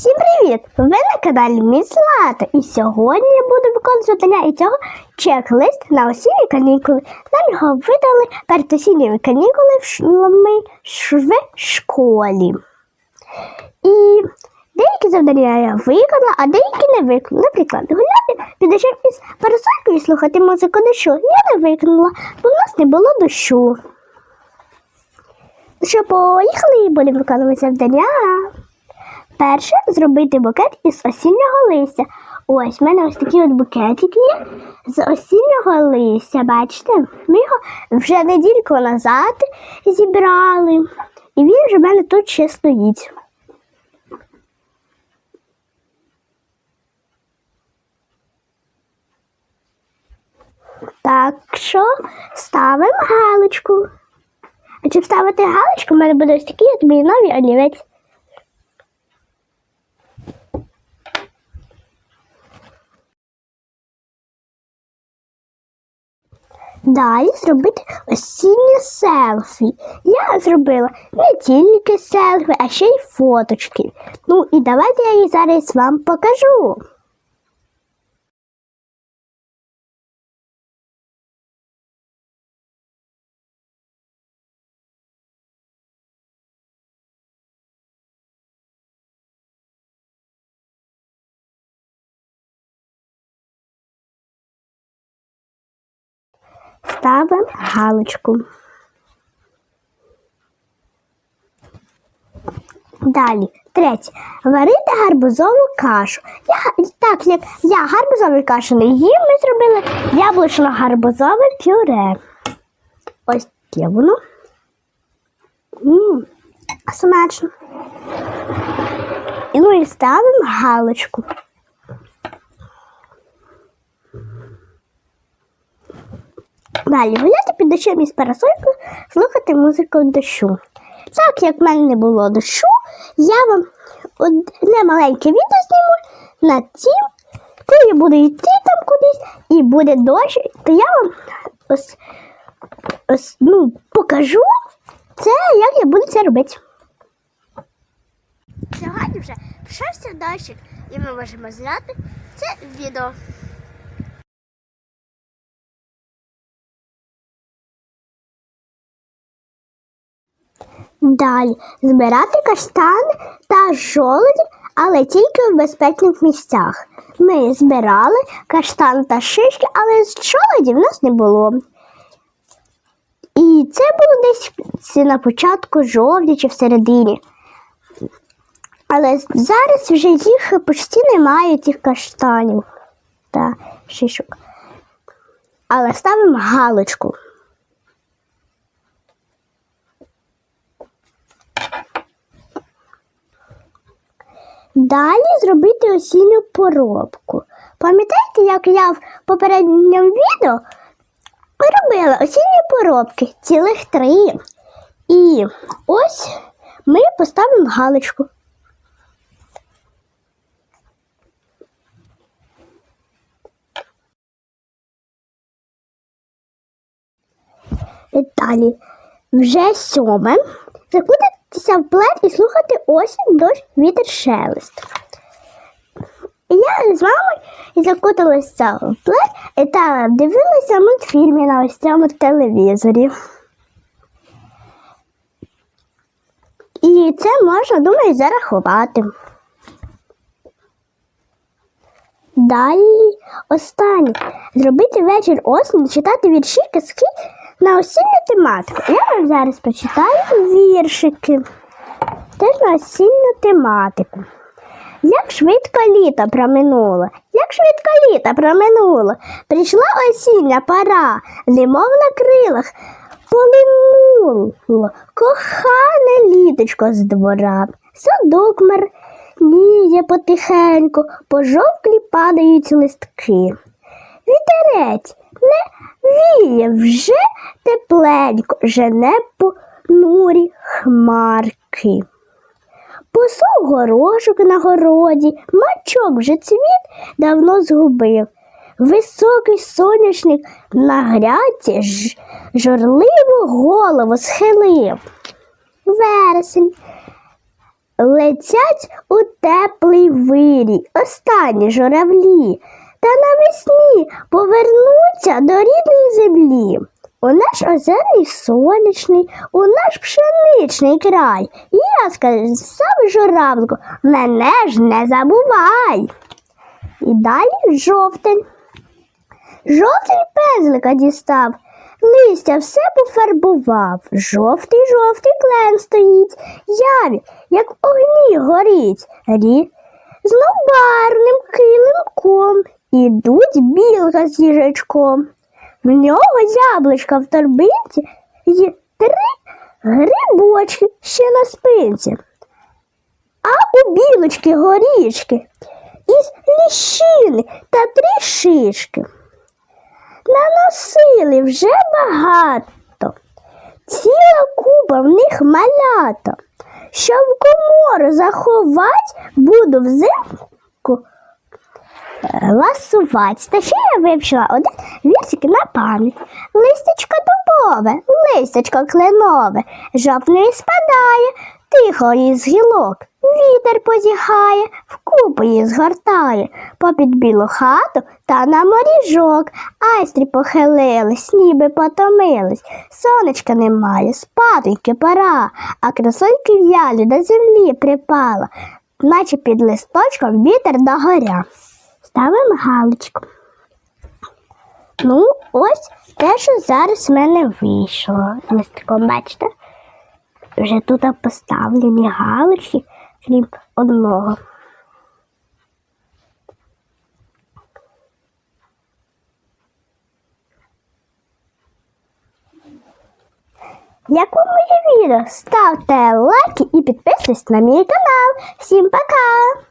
Всім привіт! Ви на каналі Міс Лата. І сьогодні я буду виконувати для цього чек-лист на осінні канікули. Нам його видали перед осінніми канікули в шлами школі. І деякі завдання я виконала, а деякі не виконала. Наприклад, гуляти під дощем із парасолькою і слухати музику дощу. Я не виконала, бо в нас не було дощу. Ну Що, поїхали і будемо виконувати завдання. Перше зробити букет із осіннього листя. Ось в мене ось такий от букетик є з осіннього листя. Бачите? Ми його вже недільку назад зібрали. І він вже в мене тут ще стоїть. Так що ставимо галочку. А чи вставити галочку, в мене буде ось такий от мій новий олівець. Далі зробити осіннє селфі. Я зробила не тільки селфі, а ще й фоточки. Ну і давайте я їх зараз вам покажу. Ставимо галочку. Далі, третє. Варити гарбузову кашу. Я, так як я гарбузової каші не їм, ми зробили яблучно-гарбузове пюре. Ось таке воно. Смачно. І ну і ставимо галочку. Далі гуляти під дощем із парасолькою, слухати музику дощу. Так як в мене не було дощу, я вам одне маленьке відео зніму на тім, коли я буду йти там кудись і буде дощ, то я вам ось, ось, ну, покажу це, як я буду це робити. Сьогодні вже пішовся дощик, і ми можемо зняти це відео. Далі збирати каштани та жолоді, але тільки в безпечних місцях. Ми збирали каштан та шишки, але з жолоді в нас не було. І це було десь на початку жовтня чи в середині. Але зараз вже їх почти немає, цих каштанів та шишок. Але ставимо галочку. Далі зробити осінню поробку. Пам'ятаєте, як я в попередньому відео робила осінні поробки, цілих три. І ось ми поставимо галочку. І Далі вже сьоме. Закутатися в плед і слухати осінь, дощ, вітер, шелест. І я з вами закуталася в плед та дивилася мультфільми на ось цьому телевізорі. І це можна, думаю, зарахувати. Далі останнє. Зробити вечір осені, читати вірші, казки на осінню тематику. Я вам зараз прочитаю віршики. Теж на осінню тематику. Як швидко літо проминуло, як швидко літо проминуло, прийшла осіння пора, немов на крилах полинуло, кохане літочко з двора, садок марніє потихеньку, пожовклі падають листки. Вітерець не віє вже тепленько, жене понурі хмарки. Посув горошок на городі, мачок вже цвіт давно згубив. Високий соняшник на грядці ж, жорливо голову схилив. Вересень летять у теплий вирій, останні журавлі, та навесні повернуться до рідної землі. У наш озерний сонячний, у наш пшеничний край. І я сказав журавлику, мене ж не забувай. І далі жовтень. Жовтий пензлика дістав, листя все пофарбував. Жовтий жовтий клен стоїть, яві, як в огні горить. Рі знов барним килимком. Ідуть білка з їжачком. В нього яблучка в торбинці і три грибочки ще на спинці. А у білочки горішки із ліщини та три шишки. Наносили вже багато, ціла купа в них малята. Щоб комору заховать, буду взимку ласувати. Та ще я вивчила один вірсик на пам'ять. Листячко дубове, листячко кленове, жовтний спадає, тихо із гілок. Вітер позіхає, вкупи її згортає, попід білу хату та на моріжок. Айстрі похилились, ніби потомились. Сонечка немає, спатоньки пора, а красоньки в'ялі до землі припала, наче під листочком вітер догоря. Ставимо галочку. Ну, ось те, що зараз в мене вийшло. Листком, бачите? Вже тут поставлені галочки, крім одного. Як вам моє відео, ставте лайки і підписуйтесь на мій канал. Всім пока!